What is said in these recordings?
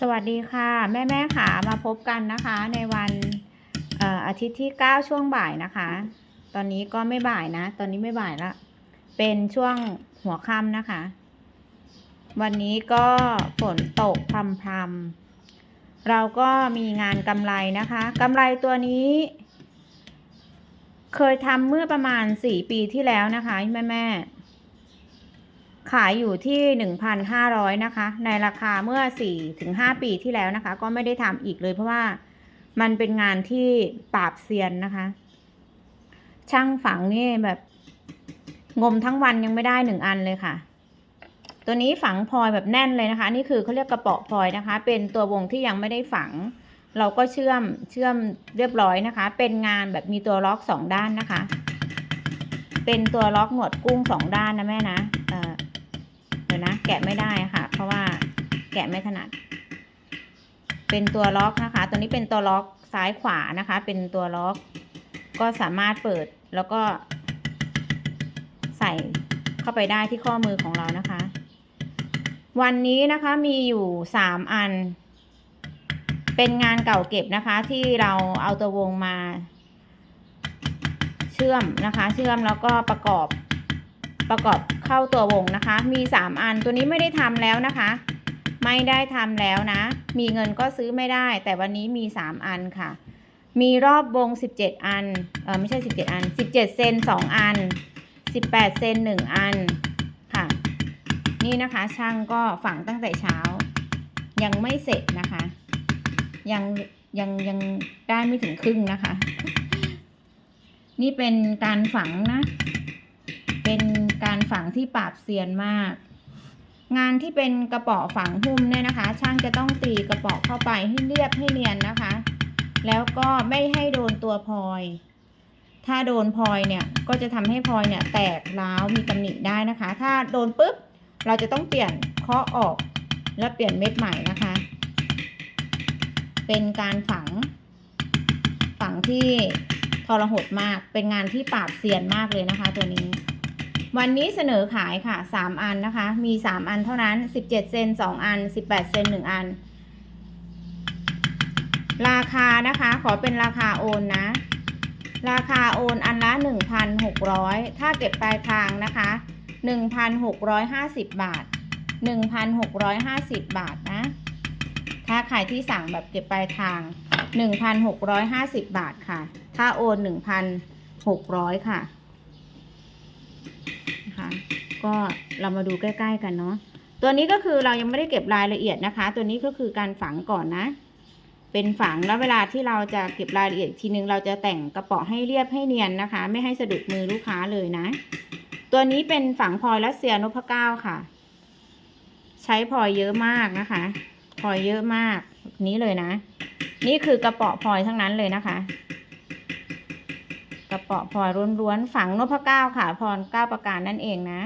สวัสดีค่ะ แม่แม่ๆค่ะมาพบกันนะคะในวันเอ่อาทิตย์ที่ 9 ช่วงบ่ายนะคะ ตอนนี้ก็ไม่บ่ายนะ ตอนนี้ไม่บ่ายละ เป็นช่วงหัวค่ำนะคะ วันนี้ก็ฝนตกพรำพรำๆเราก็มีงานกำไรนะคะกำไรตัวนี้ เคยทำเมื่อประมาณ 4 ปีที่แล้วนะคะแม่แม่ๆ ขายอยู่ที่ 1,500 นะคะ ในราคาเมื่อ 4-5 ปีที่แล้วนะคะ ก็ไม่ได้ทำอีกเลยเพราะว่ามันเป็นงานที่ปราบเซียนนะคะ ช่างฝังนี่แบบงมทั้งวันยังไม่ได้หนึ่งอันเลยค่ะ ตัวนี้ฝังพลอยแบบแน่นเลยนะคะ นี่คือเขาเรียกกระเป๋อพลอยนะคะ เป็นตัววงที่ยังไม่ได้ฝัง เราก็เชื่อมเชื่อมเรียบร้อยนะคะ เป็นงานแบบมีตัวล็อกสองด้านนะคะ เป็นตัวล็อกหนวดกุ้งสองด้านนะแม่นะ เออเดี๋ยนะ แกะไม่ได้ค่ะ เพราะว่าแกะไม่ถนัด เป็นตัวล็อกนะคะ ตัวนี้เป็นตัวล็อกซ้ายขวานะคะ เป็นตัวล็อก ก็สามารถเปิดแล้วก็ ใส่เข้าไปได้ที่ข้อมือของเรานะคะ วันนี้นะคะมีอยู่สามอัน เป็นงานเก่าเก็บนะคะ ที่เราเอาตัววงมา เชื่อมนะคะ เชื่อมแล้วก็ประกอบ ประกอบเข้าตัววงนะคะ มีสามอันตัวนี้ไม่ได้ทำแล้วนะคะ ไม่ได้ทำแล้วนะ มีเงินก็ซื้อไม่ได้ แต่วันนี้มีสามอันค่ะ มีรอบวงสิบเจ็ดอันเออไม่ใช่สิบเจ็ดอันสิบเจ็ดเซนสองอันสิบแปดเซนหนึ่งอันค่ะ นี่นะคะช่างก็ฝังตั้งแต่เช้า ยังไม่เสร็จนะคะ ยังยังยังได้ไม่ถึงครึ่งนะคะ นี่เป็นการฝังนะ เป็น การฝังที่ปราบเซียนมาก งานที่เป็นกระเป๋อฝังหุ้มเนี่ยนะคะ ช่างจะต้องตีกระเป๋อเข้าไปให้เรียบให้เนียนนะคะ แล้วก็ไม่ให้โดนตัวพลอย ถ้าโดนพลอยเนี่ยก็จะทำให้พลอยเนี่ยแตกร้าวมีตำหนิได้นะคะ ถ้าโดนปุ๊บเราจะต้องเปลี่ยนเคาะออกแล้วเปลี่ยนเม็ดใหม่นะคะ เป็นการฝัง ฝังที่ทรหดมาก เป็นงานที่ปราบเซียนมากเลยนะคะตัวนี้ วันนี้เสนอขายค่ะสามอันนะคะ มีสามอันเท่านั้นสิบเจ็ดเซนสองอันสิบแปดเซนหนึ่งอัน ราคานะคะ ขอเป็นราคาโอนนะ ราคาโอนอันละหนึ่งพันหกร้อยถ้าเก็บปลายทางนะคะหนึ่งพันหกร้อยห้าสิบบาทหนึ่งพันหกร้อยห้าสิบบาทนะ ถ้าใครที่สั่งแบบเก็บปลายทาง 1,650 บาทค่ะ ถ้าโอน 1,600 ค่ะ นะคะก็เรามาดูใกล้ ๆ กันเนาะตัวนี้ก็คือเรายังไม่ได้เก็บรายละเอียดนะคะ ตัวนี้ก็คือการฝังก่อนนะ เป็นฝังแล้วเวลาที่เราจะเก็บรายละเอียดอีกทีนึงเราจะแต่งกระเป๋อให้เรียบให้เนียนนะคะ ไม่ให้สะดุดมือลูกค้าเลยนะ ตัวนี้เป็นฝังพลอยรัสเซียนพเก้าค่ะ ใช้พลอยเยอะมากนะคะพลอยเยอะมากนี้เลยนะ นี่คือกระเป๋อพลอยทั้งนั้นเลยนะคะ ระเป๋อพลอยล้วนๆ ฝังนพเก้าค่ะพรเก้าประการนั่นเองนะ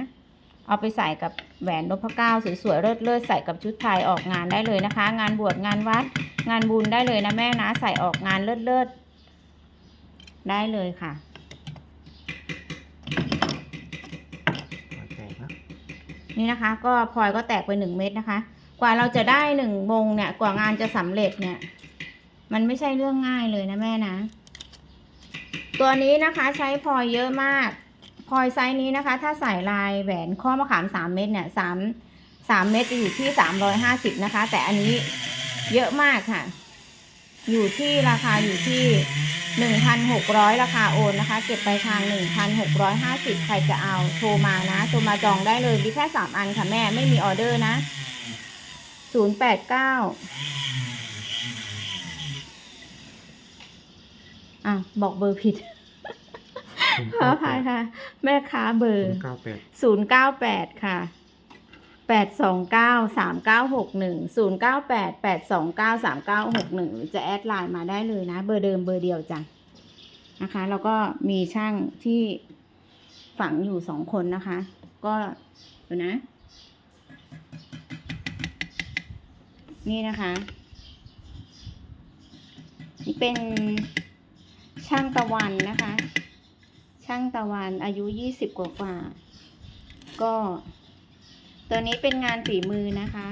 เอาไปใส่กับแหวนนพเก้าสวยๆเลิศๆใส่กับชุดไทยออกงานได้เลยนะคะ งานบวชงานวัด งานบุญได้เลยนะแม่นะ ใส่ออกงานเลิศๆได้เลยค่ะโอเคครับนี่นะคะก็พลอยก็แตกไปหนึ่งเม็ดนะคะ กว่าเราจะได้หนึ่งวงเนี่ยกว่างานจะสำเร็จเนี่ย มันไม่ใช่เรื่องง่ายเลยนะแม่นะ ตัวนี้นะคะใช้พลอยเยอะมากพลอยไซส์นี้นะคะ ถ้าใส่ลายแหวนข้อมะขามสามเม็ดเนี่ยสามสามเม็ดจะอยู่ที่สามร้อยห้าสิบนะคะ แต่อันนี้เยอะมากค่ะ อยู่ที่ราคาอยู่ที่หนึ่งพันหกร้อยราคาโอนนะคะ เก็บไปทางหนึ่งพันหกร้อยห้าสิบใครจะเอาโทรมานะโทรมาจองได้เลยมีแค่สามอันค่ะแม่ไม่มีออเดอร์นะศูนย์แปดเก้าอะบอกเบอร์ผิด ขออภัยค่ะ แม่ค้าเบอศูร์นย์เก้าแปดศูนย์เก้าแปดค่ะแปดสองเก้าสามเก้าหกหนึ่งศูนย์เก้าแปดแปดสองเก้าสามเก้าหกหนึ่งหรือจะแอดไลน์มาได้เลยนะ เบอร์เดิมเบอร์เดียวจ้ะนะคะ แล้วก็มีช่างที่ฝังอยู่สองคนนะคะ ก็ดูนะ นี่นะคะนี่เป็นช่างตะวันนะคะ ช่างตะวันอายุยี่สิบกว่ากว่า ก็ ตัวนี้เป็นงานฝีมือนะคะ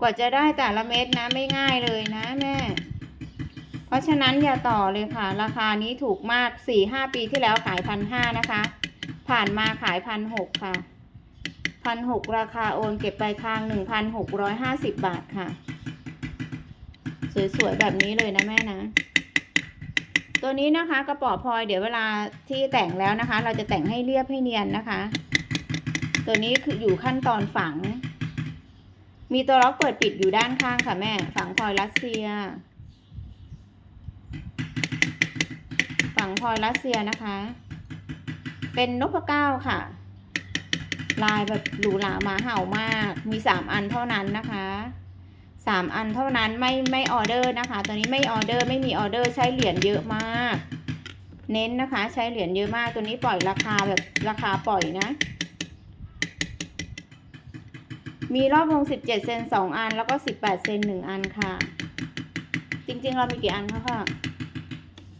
กว่าจะได้แต่ละเม็ดนะไม่ง่ายเลยนะแม่ เพราะฉะนั้นอย่าต่อเลยค่ะ ราคานี้ถูกมากสี่ห้าปีที่แล้วขายพันห้านะคะ ผ่านมาขายพันหกค่ะ พันหกราคาโอนเก็บปลายทางหนึ่งพันหกร้อยห้าสิบบาทค่ะ สวยๆ แบบนี้เลยนะแม่นะ ตัวนี้นะคะกระป๋อพลอยเดี๋ยวเวลาที่แต่งแล้วนะคะ เราจะแต่งให้เรียบให้เนียนนะคะ ตัวนี้คืออยู่ขั้นตอนฝัง มีตัวล็อกเปิดปิดอยู่ด้านข้างค่ะแม่ ฝังพลอยรัสเซีย ฝังพลอยรัสเซียนะคะ เป็นนกพเก้าค่ะ ลายแบบหรูหราหมาเห่ามาก มีสามอันเท่านั้นนะคะสามอันเท่านั้นไม่ไม่ออเดอร์นะคะ ตัวนี้ไม่ออเดอร์ไม่มีออเดอร์ใช้เหรียญเยอะมาก เน้นนะคะ ใช้เหรียญเยอะมากตัวนี้ปล่อยราคาแบบราคาปล่อยนะ มีรอบวง17เซน2อันแล้วก็18เซน1อันค่ะ จริงๆ เรามีกี่อันคะค่ะ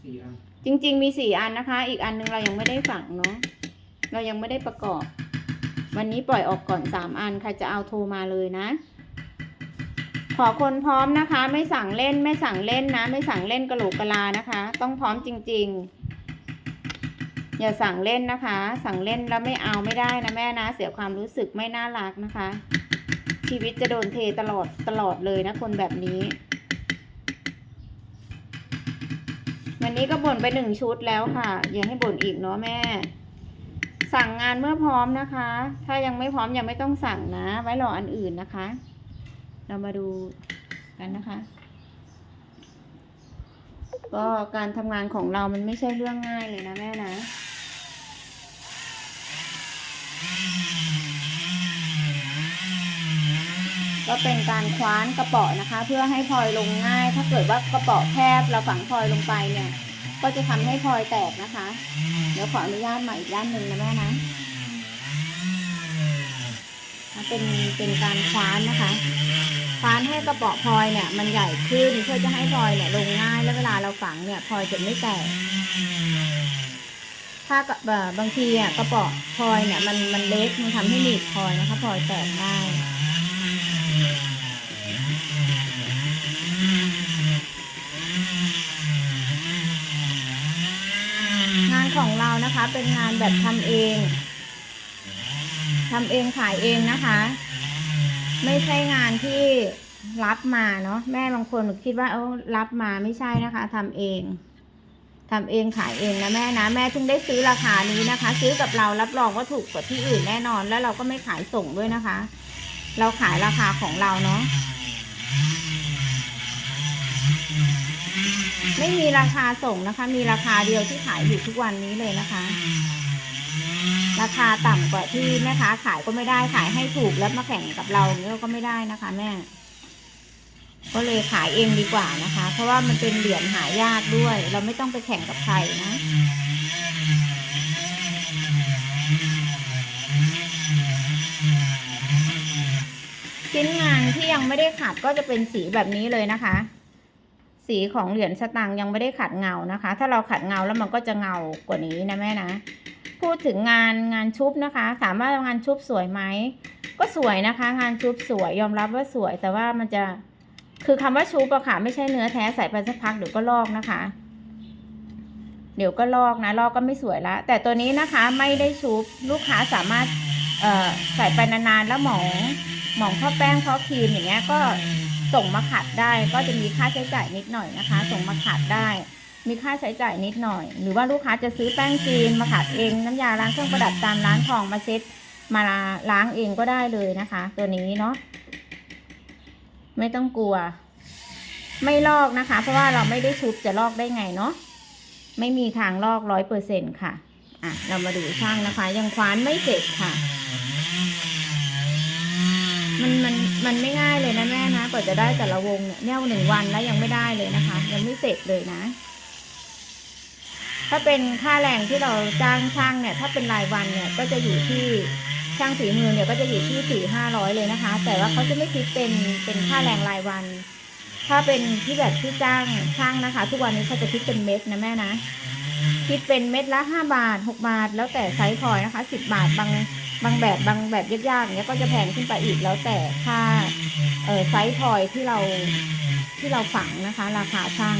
สี่อันจริง ๆ มี4อันนะคะ อีกอันนึงเรายังไม่ได้ฝังเนาะเรายังไม่ได้ประกอบ วันนี้ปล่อยออกก่อน 3 อัน ใครจะเอาโทรมาเลยนะ ขอคนพร้อมนะคะ ไม่สั่งเล่นไม่สั่งเล่นนะ ไม่สั่งเล่นกระโหลกกะลานะคะ ต้องพร้อมจริง ๆ อย่าสั่งเล่นนะคะ สั่งเล่นแล้วไม่เอาไม่ได้นะแม่นะ เสียความรู้สึกไม่น่ารักนะคะ ชีวิตจะโดนเทตลอดตลอดเลยนะคนแบบนี้วันนี้ก็บ่นไปหนึ่งชุดแล้วค่ะ อย่าให้บ่นอีกเนาะแม่ สั่งงานเมื่อพร้อมนะคะ ถ้ายังไม่พร้อมยังไม่ต้องสั่งนะ ไว้รออันอื่นนะคะ เรามาดูกันนะคะ ก็การทำงานของเรามันไม่ใช่เรื่องง่ายเลยนะแม่นะก็เป็นการคว้านกระเป๋อนะคะ เพื่อให้พลอยลงง่าย ถ้าเกิดว่ากระเป๋อแคบเราฝังพลอยลงไปเนี่ย ก็จะทำให้พลอยแตกนะคะ เดี๋ยวขออนุญาตใหม่อีกด้านหนึ่งนะแม่นะเป็นเป็นการคว้านนะคะคว้านให้กระเป๋อพลอยเนี่ย มันใหญ่ขึ้นเพื่อจะให้พลอยเนี่ยลงง่ายแล้วเวลาเราฝังเนี่ยพลอยจะไม่แตกถ้ากับบางทีอะกระเป๋อพลอยเนี่ยมันมันเล็กมันทำให้หนีบพลอยนะคะพลอยแตกได้งาน ของเรานะคะ เป็นงานแบบทำเองทำเองขายเองนะคะ ไม่ใช่งานที่รับมาเนาะแม่บางคนคิดว่าเออรับมาไม่ใช่นะคะทำเองทำเองขายเองนะแม่นะแม่ถึงได้ซื้อราคานี้นะคะ ซื้อกับเรารับรองว่าถูกกว่าที่อื่นแน่นอน แล้วเราก็ไม่ขายส่งด้วยนะคะ เราขายราคาของเราเนาะ ไม่มีราคาส่งนะคะ มีราคาเดียวที่ขายอยู่ทุกวันนี้เลยนะคะ ราคาต่ำกว่าที่แม่ค้าขายก็ไม่ได้ขายให้ถูกแล้วมาแข่งกับเราเนี่ยก็ไม่ได้นะคะ แม่ ก็เลยขายเองดีกว่านะคะ เพราะว่ามันเป็นเหรียญหายากด้วย เราไม่ต้องไปแข่งกับใครนะชิ้นงานที่ยังไม่ได้ขัดก็จะเป็นสีแบบนี้เลยนะคะ สีของเหรียญสตางค์ยังไม่ได้ขัดเงานะคะ ถ้าเราขัดเงาแล้วมันก็จะเงากว่านี้นะแม่นะพูดถึงงานงานชุบนะคะ ถามว่างานชุบสวยไหมก็สวยนะคะ งานชุบสวยยอมรับว่าสวย แต่ว่ามันจะคือคำว่าชุบอะค่ะ ไม่ใช่เนื้อแท้ใส่ไปสักพักเดี๋ยวก็ลอกนะคะ เดี๋ยวก็ลอกนะลอกก็ไม่สวยละแต่ตัวนี้นะคะไม่ได้ชุบลูกค้าสามารถใส่ไปนานๆแล้วหมองหมองข้าวแป้งข้าวครีมอย่างเงี้ยก็ ส่งมาขัดได้ก็จะมีค่าใช้จ่ายนิดหน่อยนะคะ ส่งมาขัดได้ มีค่าใช้จ่ายนิดหน่อย หรือว่าลูกค้าจะซื้อแป้งจีนมาขัดเอง น้ำยาล้างเครื่องประดับตามร้านทองมาเซ็ตมาล้างเองก็ได้เลยนะคะ ตัวนี้เนาะไม่ต้องกลัว ไม่ลอกนะคะ เพราะว่าเราไม่ได้ชุบจะลอกได้ไงเนาะไม่มีทางลอกร้อยเปอร์เซ็นค่ะอะ เรามาดูช่างนะคะ ยังคว้านไม่เสร็จค่ะ มันมันมันไม่ง่ายเลยนะแม่นะกว่าจะได้แต่ละวงเนี่ยแนวหนึ่งวันแล้วยังไม่ได้เลยนะคะ ยังไม่เสร็จเลยนะ ถ้าเป็นค่าแรงที่เราจ้างช่างเนี่ย ถ้าเป็นรายวันเนี่ยก็จะอยู่ที่ช่างฝีมือเนี่ยก็จะอยู่ที่สี่ห้าร้อยเลยนะคะ แต่ว่าเขาจะไม่คิดเป็นเป็นค่าแรงรายวัน ถ้าเป็นที่แบบที่จ้างช่างนะคะ ทุกวันนี้เขาจะคิดเป็นเม็ดนะแม่นะคิดเป็นเม็ดละห้าบาทหกบาท แล้วแต่ไซส์พอยนะคะสิบบาทบาง บางแบบบางแบบยากๆเนี้ยก็จะแพงขึ้นไปอีกแล้วแต่ค่าเออไซส์พลอยที่เราที่เราฝังนะคะ ราคาช่าง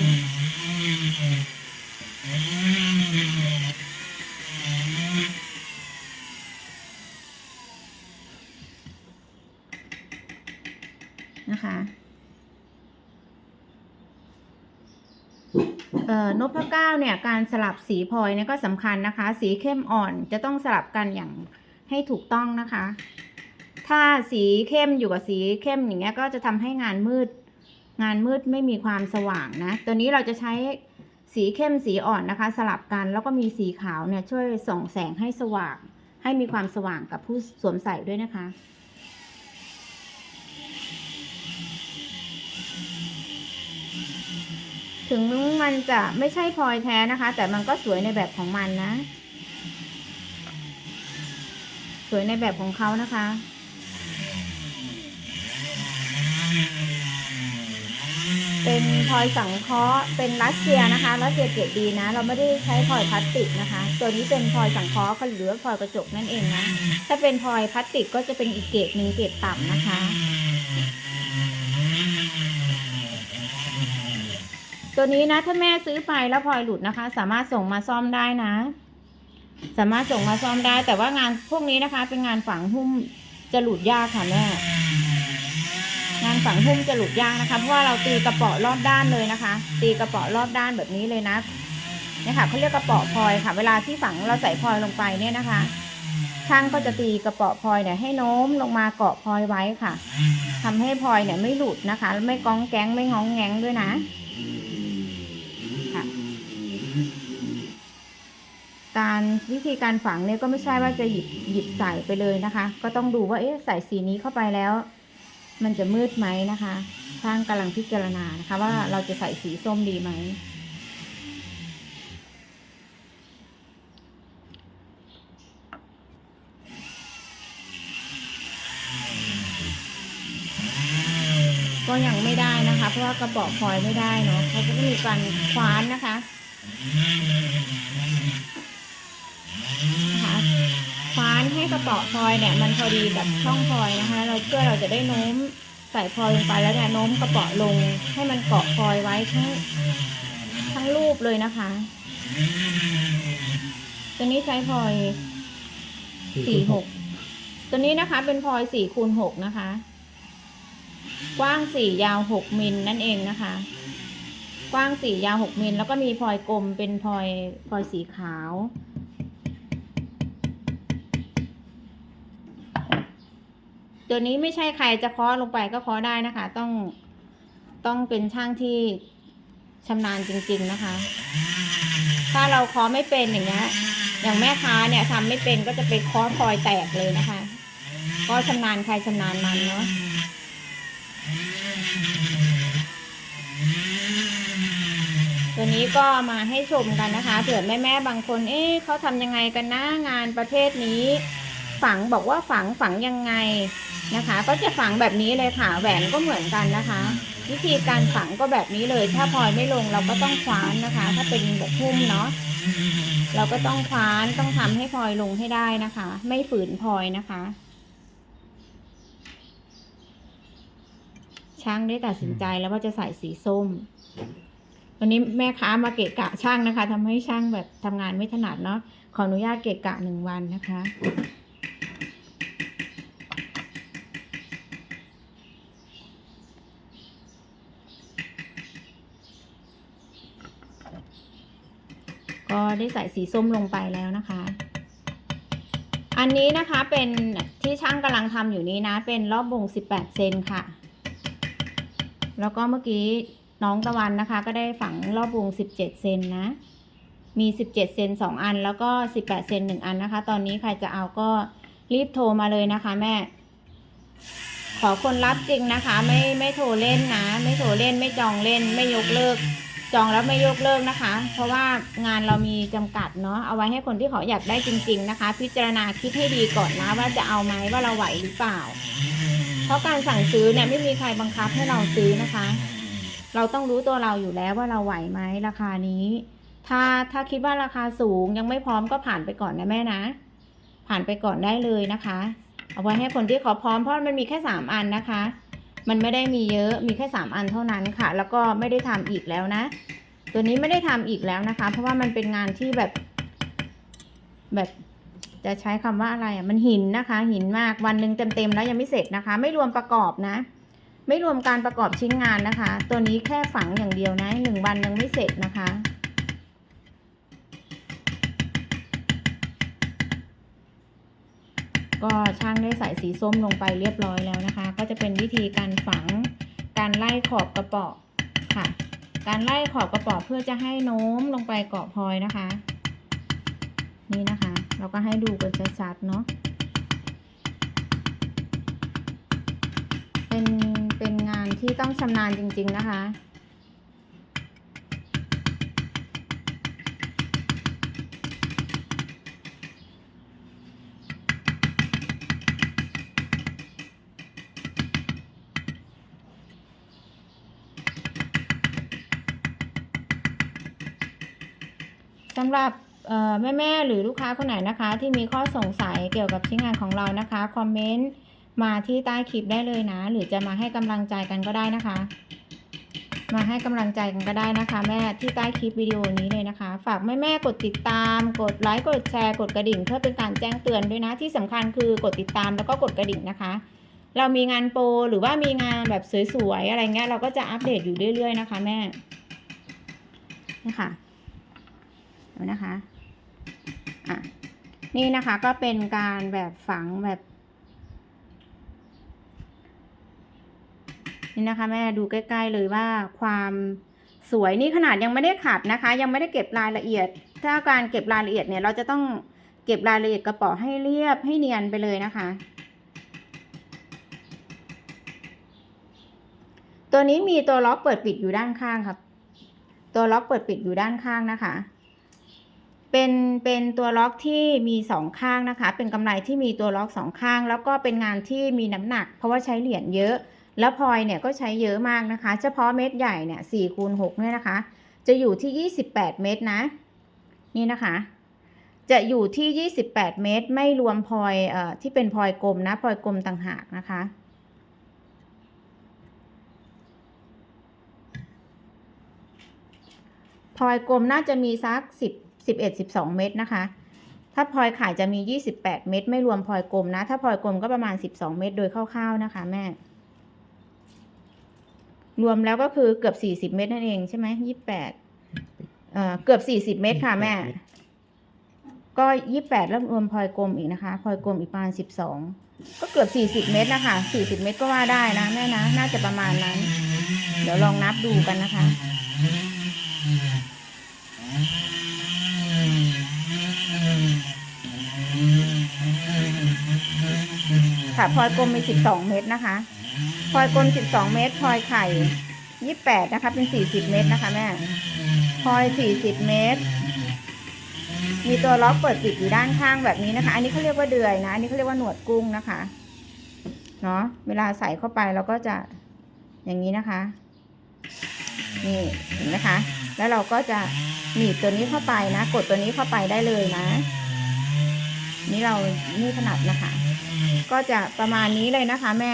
นะคะเอ่อนพเก้าเนี่ยการสลับสีพลอยเนี่ยก็สำคัญนะคะ สีเข้มอ่อนจะต้องสลับกันอย่าง ให้ถูกต้องนะคะ ถ้าสีเข้มอยู่กับสีเข้มอย่างเงี้ยก็จะทำให้งานมืด งานมืดไม่มีความสว่างนะ ตัวนี้เราจะใช้สีเข้มสีอ่อนนะคะ สลับกันแล้วก็มีสีขาวเนี่ยช่วยส่องแสงให้สว่าง ให้มีความสว่างกับผู้สวมใส่ด้วยนะคะถึงมันจะไม่ใช่พลอยแท้นะคะ แต่มันก็สวยในแบบของมันนะ สวยในแบบของเขานะคะเป็นพลอยสังเคราะห์เป็นรัสเซียนะคะรัสเซียเกรดดีนะ เราไม่ได้ใช้พลอยพลาสติกนะคะ ตัวนี้เป็นพลอยสังเคราะห์หรือพลอยกระจกนั่นเองนะถ้าเป็นพลอยพลาสติกก็จะเป็นอีกเกรดหนึ่งเกรดต่ำนะคะ ตัวนี้นะถ้าแม่ซื้อไปแล้วพลอยหลุดนะคะ สามารถส่งมาซ่อมได้นะ สามารถส่งมาซ่อมได้ แต่ว่างานพวกนี้นะคะ เป็นงานฝังหุ้มจะหลุดยากค่ะแม่งานฝังหุ้มจะหลุดยากนะคะเพราะว่าเราตีกระเป๋อรอบด้านเลยนะคะ ตีกระเป๋อรอบด้านแบบนี้เลยนะเนี่ยค่ะเขาเรียกกระเป๋อพลอยค่ะ เวลาที่ฝังเราใส่พลอยลงไปเนี่ยนะคะช่างก็จะตีกระเป๋อพลอยเนี่ยให้โน้มลงมาเกาะพลอยไว้ค่ะทำให้พลอยเนี่ยไม่หลุดนะคะไม่ก้องแก๊งไม่งองแงงด้วยนะ การวิธีการฝังเนี่ยก็ไม่ใช่ว่าจะหยิบหยิบใส่ไปเลยนะคะ ก็ต้องดูว่าเอ๊ะใส่สีนี้เข้าไปแล้ว มันจะมืดไหมนะคะช่างกำลังพิจารณานะคะ ว่าเราจะใส่สีส้มดีไหมก็ยังไม่ได้นะคะ เพราะว่ากระบอกพลอยไม่ได้เนาะเขาก็มีการคว้านนะคะ นะคะคว้านให้กระเป๋อพลอยเนี่ย มันพอดีกับช่องพลอยนะคะ เราเพื่อเราจะได้โน้มใส่พลอยลงไปแล้วเนี่ยโน้มกระเป๋อลงให้มันเกาะพลอยไว้ทั้งทั้งรูปเลยนะคะ ตัวนี้ใช้พลอยสี่หกตัวนี้นะคะ เป็นพลอยสี่คูณหกนะคะ กว้างสี่ยาวหกมิลนั่นเองนะคะ กว้างสี่ยาวหกมิลแล้วก็มีพลอยกลมเป็นพลอยพลอยสีขาว ตัวนี้ไม่ใช่ใครจะเคาะลงไปก็เคาะได้นะคะ ต้องต้องเป็นช่างที่ชำนาญจริง ๆนะคะ ถ้าเราเคาะไม่เป็นอย่างเงี้ยอย่างแม่ค้าเนี่ยทำไม่เป็นก็จะไปเคาะพลอยแตกเลยนะคะ ก็ชำนาญใครชำนาญมันเนาะตัวนี้ก็มาให้ชมกันนะคะ เผื่อแม่แม่ๆบางคน เอ๊ะเขาทำยังไงกันนะงานประเภทนี้ ฝังบอกว่าฝังฝังยังไง นะคะ ก็จะฝังแบบนี้เลยค่ะ แหวนก็เหมือนกันนะคะ วิธีการฝังก็แบบนี้เลย ถ้าพลอยไม่ลงเราก็ต้องคว้านนะคะ ถ้าเป็นแบบพุ่มเนาะเราก็ต้องคว้านต้องทำให้พลอยลงให้ได้นะคะ ไม่ฝืนพลอยนะคะ ช่างได้ตัดสินใจแล้วว่าจะใส่สีส้ม วันนี้แม่ค้ามาเกะกะช่างนะคะทำให้ช่างแบบทำงานไม่ถนัดเนาะขออนุญาตเกะกะหนึ่งวันนะคะ ก็ได้ใส่สีส้มลงไปแล้วนะคะ อันนี้นะคะเป็นที่ช่างกำลังทำอยู่นี้นะ เป็นรอบวง 18 เซนค่ะ แล้วก็เมื่อกี้น้องตะวันนะคะ ก็ได้ฝังรอบวง 17 เซนนะ มี 17 เซน2 อัน แล้วก็ 18 เซน1 อันนะคะ ตอนนี้ใครจะเอาก็รีบโทรมาเลยนะคะแม่ ขอคนรับจริงนะคะ ไม่ไม่โทรเล่นนะ ไม่โทรเล่นไม่จองเล่น ไม่ยกเลิก จองแล้วไม่ยกเลิกนะคะ เพราะว่างานเรามีจำกัดเนาะเอาไว้ให้คนที่เขาอยากได้จริง ๆนะคะ พิจารณาคิดให้ดีก่อนนะ ว่าจะเอาไหมว่าเราไหวหรือเปล่า เพราะการสั่งซื้อเนี่ยไม่มีใครบังคับให้เราซื้อนะคะ เราต้องรู้ตัวเราอยู่แล้วว่าเราไหวไหมราคานี้ ถ้าถ้าคิดว่าราคาสูงยังไม่พร้อมก็ผ่านไปก่อนนะแม่นะ ผ่านไปก่อนได้เลยนะคะ เอาไว้ให้คนที่เขาพร้อมเพราะมันมีแค่สามอันนะคะ มันไม่ได้มีเยอะมีแค่สามอันเท่านั้นค่ะ แล้วก็ไม่ได้ทำอีกแล้วนะ ตัวนี้ไม่ได้ทำอีกแล้วนะคะ เพราะว่ามันเป็นงานที่แบบ แบบจะใช้คำว่าอะไรอะมันหินนะคะ หินมากวันหนึ่งเต็มๆแล้วยังไม่เสร็จนะคะ ไม่รวมประกอบนะ ไม่รวมการประกอบชิ้นงานนะคะ ตัวนี้แค่ฝังอย่างเดียวนะหนึ่งวันยังไม่เสร็จนะคะ ก็ช่างได้ใส่สีส้มลงไปเรียบร้อยแล้วนะคะ ก็จะเป็นวิธีการฝังการไล่ขอบกระป๋อค่ะ การไล่ขอบกระป๋อเพื่อจะให้โน้มลงไปเกาะพลอยนะคะ นี่นะคะ เราก็ให้ดูกันชัดๆเนาะเป็นเป็นงานที่ต้องชำนาญจริง ๆนะคะ สำหรับแม่แม่ๆหรือลูกค้าคนไหนนะคะ ที่มีข้อสงสัยเกี่ยวกับชิ้นงานของเรานะคะคอมเมนต์มาที่ใต้คลิปได้เลยนะ หรือจะมาให้กำลังใจกันก็ได้นะคะ มาให้กำลังใจกันก็ได้นะคะ แม่ที่ใต้คลิปวิดีโอนี้เลยนะคะ ฝากแม่แม่ๆกดติดตาม กดไลค์กดแชร์กดกระดิ่ง เพื่อเป็นการแจ้งเตือนด้วยนะที่สำคัญคือกดติดตามแล้วก็กดกระดิ่งนะคะ เรามีงานโปรหรือว่ามีงานแบบสวยๆอะไรเงี้ยเราก็จะอัปเดตอยู่เรื่อยๆนะคะ แม่นี่ค่ะ นะคะอะนี่นะคะก็เป็นการแบบฝังแบบ นี่นะคะแม่ดูใกล้ ๆเลยว่าความสวยนี่ขนาดยังไม่ได้ขัดนะคะ ยังไม่ได้เก็บรายละเอียด ถ้าการเก็บรายละเอียดเนี่ย เราจะต้องเก็บรายละเอียดกระเป๋อให้เรียบให้เนียนไปเลยนะคะ ตัวนี้มีตัวล็อกเปิดปิดอยู่ด้านข้างครับ ตัวล็อกเปิดปิดอยู่ด้านข้างนะคะ เป็นเป็นตัวล็อกที่มีสองข้างนะคะ เป็นกำไรที่มีตัวล็อกสองข้าง แล้วก็เป็นงานที่มีน้ำหนัก เพราะว่าใช้เหรียญเยอะ แล้วพลอยเนี่ยก็ใช้เยอะมากนะคะ เฉพาะเม็ดใหญ่เนี่ยสี่คูณหกเนี่ยนะคะ จะอยู่ที่ยี่สิบแปดเม็ดนะ นี่นะคะ จะอยู่ที่ยี่สิบแปดเม็ดไม่รวมพลอยเอ่อที่เป็นพลอยกลมนะพลอยกลมต่างหากนะคะพลอยกลมน่าจะมีสักสิบ สิบเอ็ดสิบสองเม็ดนะคะ ถ้าพลอยขายจะมียี่สิบแปดเม็ดไม่รวมพลอยกลมนะ ถ้าพลอยกลมก็ประมาณสิบสองเม็ดโดยคร่าวๆนะคะ แม่ รวมแล้วก็คือเกือบสี่สิบเม็ดนั่นเองใช่ไหมยี่แปดเอ่อเกือบสี่สิบเม็ดค่ะแม่ ก็ยี่แปดแล้วรวมพลอยกลมอีกนะคะพลอยกลมอีกประมาณสิบสองก็เกือบสี่สิบเม็ดนะคะสี่สิบเม็ดก็ว่าได้นะแม่นะ น่าจะประมาณนั้น เดี๋ยวลองนับดูกันนะคะ ค่ะพลอยกลมมีสิบสองเม็ดนะคะพลอยกลมสิบสองเม็ดพลอยไข่ยี่แปดนะคะ เป็นสี่สิบเม็ดนะคะแม่พลอยสี่สิบเม็ดมีตัวล็อกเปิดปิดอยู่ด้านข้างแบบนี้นะคะ อันนี้เขาเรียกว่าเดือยนะ อันนี้เขาเรียกว่าหนวดกุ้งนะคะ เนาะเวลาใส่เข้าไปเราก็จะอย่างนี้นะคะ นี่เห็นไหมคะ แล้วเราก็จะหนีบตัวนี้เข้าไปนะ กดตัวนี้เข้าไปได้เลยนะ นี่เรานี่ถนัดนะคะ ก็จะประมาณนี้เลยนะคะแม่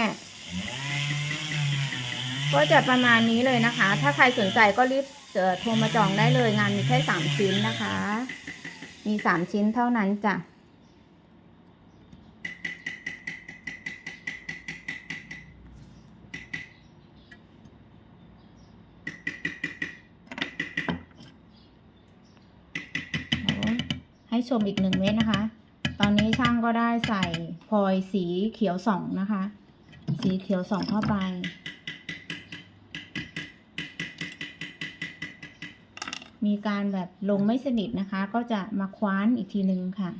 ก็จะประมาณนี้เลยนะคะ ถ้าใครสนใจก็รีบเอ่อโทรมาจองได้เลยงานมีแค่สามชิ้นนะคะ มีสามชิ้นเท่านั้นจ้ะให้ชมอีกหนึ่งเม็ดนะคะต อนนี้ช่างก็ได้ใส่พลอยสีเขียวสองนะคะ สีเขียวสองเข้าไป มีการแบบลงไม่สนิทนะคะ ก็จะมาคว้านอีกทีนึงค่ะ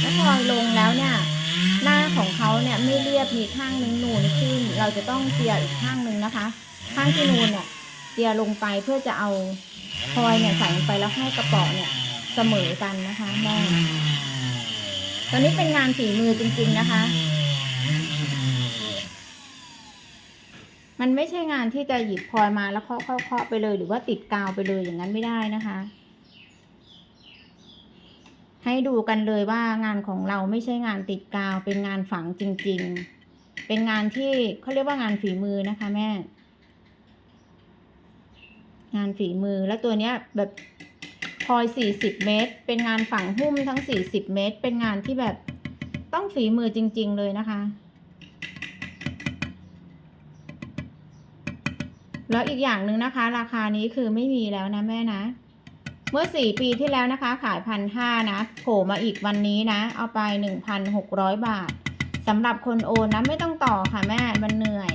แล้วพอลงแล้วเนี่ย หน้าของเขาเนี่ยไม่เรียบมีข้างนึงนูนขึ้น เราจะต้องเจียอีกข้างนึงนะคะ ข้างที่นูนเนี่ยเจียลงไปเพื่อจะเอาพลอยเนี่ยใส่ลงไปแล้วให้กระป๋อเนี่ย เสมอกันนะคะแม่ตอนนี้เป็นงานฝีมือจริง ๆนะคะ มันไม่ใช่งานที่จะหยิบพลอยมาแล้วเคาะเคาะเคาะไปเลย หรือว่าติดกาวไปเลยอย่างนั้นไม่ได้นะคะ ให้ดูกันเลยว่างานของเราไม่ใช่งานติดกาวเป็นงานฝังจริง ๆ เป็นงานที่เขาเรียกว่างานฝีมือนะคะแม่งานฝีมือแล้วตัวเนี้ยแบบ พลอยสี่สิบเมตร เป็นงานฝังหุ้มทั้งสี่สิบเมตร เป็นงานที่แบบต้องฝีมือจริง ๆ เลยนะคะ แล้วอีกอย่างหนึ่งนะคะ ราคานี้คือไม่มีแล้วนะแม่นะ เมื่อสี่ปีที่แล้วนะคะ ขายพันห้านะ โผล่มาอีกวันนี้นะ เอาไปหนึ่งพันหกร้อยบาทสำหรับคนโอนนะ ไม่ต้องต่อค่ะแม่ มันเหนื่อย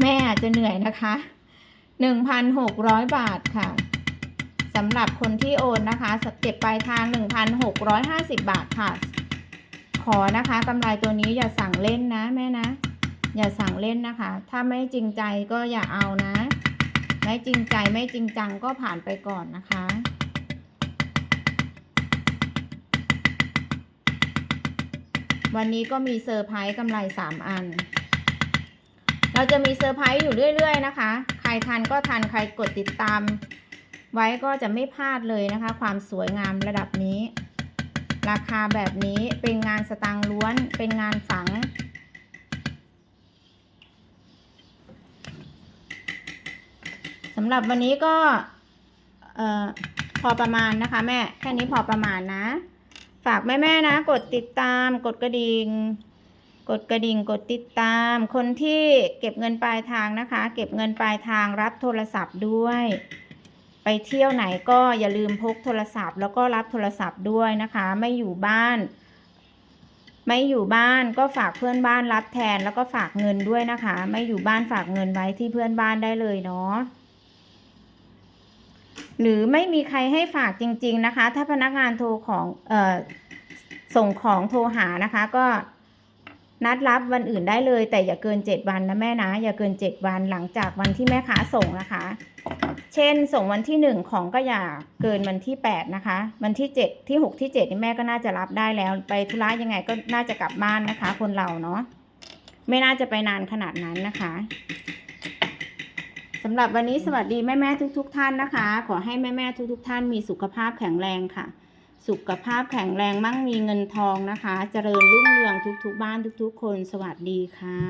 แม่อาจจะเหนื่อยนะคะหนึ่งพันหกร้อยบาทค่ะ สำหรับคนที่โอนนะคะเก็บปลายทางหนึ่งพันหกร้อยห้าสิบบาทค่ะ ขอนะคะกำไรตัวนี้อย่าสั่งเล่นนะแม่นะ อย่าสั่งเล่นนะคะ ถ้าไม่จริงใจก็อย่าเอานะ ไม่จริงใจไม่จริงจังก็ผ่านไปก่อนนะคะวันนี้ก็มีเซอร์ไพรส์กำไรสามอัน เราจะมีเซอร์ไพรส์อยู่เรื่อย ๆ นะคะ ใครทันก็ทัน ใครกดติดตาม ไว้ก็จะไม่พลาดเลยนะคะ ความสวยงามระดับนี้ ราคาแบบนี้เป็นงานสตางล้วน เป็นงานฝัง สำหรับวันนี้ก็พอประมาณนะคะ แม่ แค่นี้พอประมาณนะ ฝากแม่ ๆ นะ กดติดตาม กดกระดิ่งกดกระดิ่งกดติดตาม คนที่เก็บเงินปลายทางนะคะ เก็บเงินปลายทางรับโทรศัพท์ด้วย ไปเที่ยวไหนก็อย่าลืมพกโทรศัพท์ แล้วก็รับโทรศัพท์ด้วยนะคะ ไม่อยู่บ้าน ไม่อยู่บ้านก็ฝากเพื่อนบ้านรับแทนแล้วก็ฝากเงินด้วยนะคะ ไม่อยู่บ้านฝากเงินไว้ที่เพื่อนบ้านได้เลยเนาะหรือไม่มีใครให้ฝากจริง ๆนะคะ ถ้าพนักงานโทรของเอ่อส่งของโทรหานะคะก็ นัดรับวันอื่นได้เลย แต่อย่าเกินเจ็ดวันนะแม่นะ อย่าเกินเจ็ดวันหลังจากวันที่แม่ค้าส่งนะคะ เช่นส่งวันที่หนึ่งของก็อย่าเกินวันที่แปดนะคะ วันที่เจ็ดที่หกที่เจ็ดนี่แม่ก็น่าจะรับได้แล้ว ไปธุระยังไงก็น่าจะกลับบ้านนะคะ คนเราเนาะไม่น่าจะไปนานขนาดนั้นนะคะสำหรับวันนี้สวัสดีแม่แม่ทุก ๆทท่านนะคะ ขอให้แม่แม่ทุก ๆทท่านมีสุขภาพแข็งแรงค่ะ สุขภาพแข็งแรงมั่งมีเงินทองนะคะ เจริญรุ่งเรืองทุกๆบ้านทุกๆคน สวัสดีค่ะ